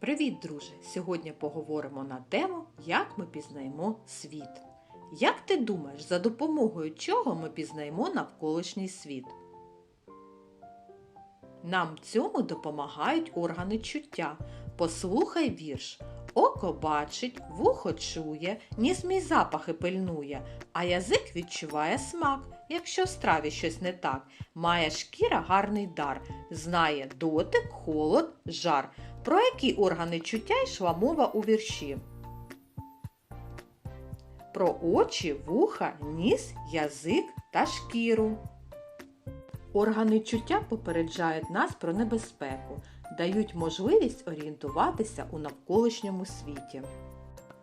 Привіт, друже! Сьогодні поговоримо на тему, як ми пізнаємо світ. Як ти думаєш, за допомогою чого ми пізнаємо навколишній світ? Нам цьому допомагають органи чуття. Послухай вірш. Око бачить, вухо чує, ніс мій запахи пильнує, а язик відчуває смак, якщо в страві щось не так. Має шкіра гарний дар, знає дотик, холод, жар. Про які органи чуття йшла мова у вірші? Про очі, вуха, ніс, язик та шкіру. Органи чуття попереджають нас про небезпеку, дають можливість орієнтуватися у навколишньому світі.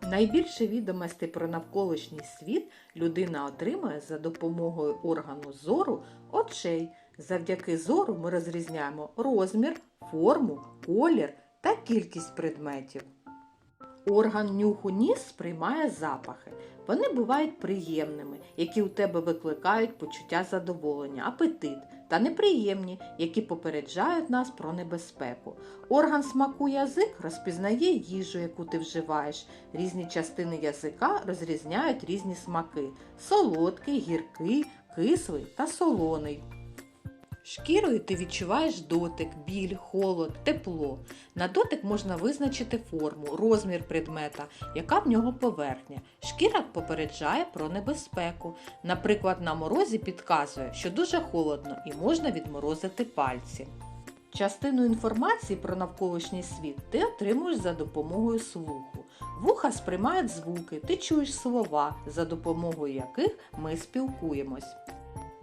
Найбільше відомостей про навколишній світ людина отримує за допомогою органу зору очей. Завдяки зору ми розрізняємо розмір, форму, колір та кількість предметів. Орган нюху ніс сприймає запахи. Вони бувають приємними, які у тебе викликають почуття задоволення, апетит, та неприємні, які попереджають нас про небезпеку. Орган смаку язик розпізнає їжу, яку ти вживаєш. Різні частини язика розрізняють різні смаки солодкий, гіркий, кислий та солоний. Шкірою ти відчуваєш дотик, біль, холод, тепло. На дотик можна визначити форму, розмір предмета, яка в нього поверхня. Шкіра попереджає про небезпеку. Наприклад, на морозі підказує, що дуже холодно і можна відморозити пальці. Частину інформації про навколишній світ ти отримуєш за допомогою слуху. Вуха сприймають звуки, ти чуєш слова, за допомогою яких ми спілкуємось.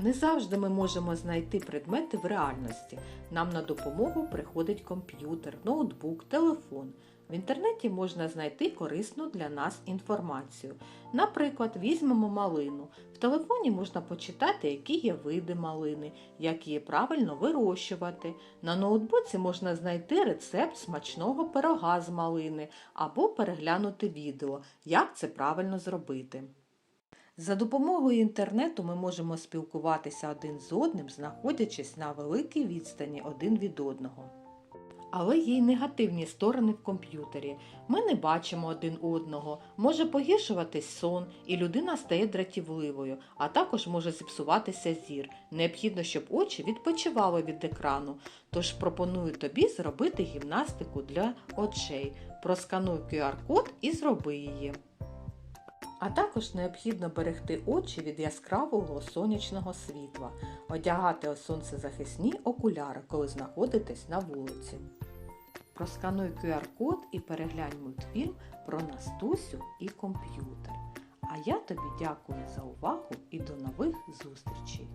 Не завжди ми можемо знайти предмети в реальності. Нам на допомогу приходить комп'ютер, ноутбук, телефон. В інтернеті можна знайти корисну для нас інформацію. Наприклад, візьмемо малину. В телефоні можна почитати, які є види малини, як її правильно вирощувати. На ноутбуці можна знайти рецепт смачного пирога з малини або переглянути відео, як це правильно зробити. За допомогою інтернету ми можемо спілкуватися один з одним, знаходячись на великій відстані один від одного. Але є й негативні сторони в комп'ютері. Ми не бачимо один одного, може погіршуватись сон, і людина стає дратівливою, а також може зіпсуватися зір. Необхідно, щоб очі відпочивали від екрану. Тож пропоную тобі зробити гімнастику для очей. Проскануй QR-код і зроби її. А також необхідно берегти очі від яскравого сонячного світла, одягати сонцезахисні окуляри, коли знаходитесь на вулиці. Проскануй QR-код і переглянь мультфільм про Настусю і комп'ютер. А я тобі дякую за увагу і до нових зустрічей!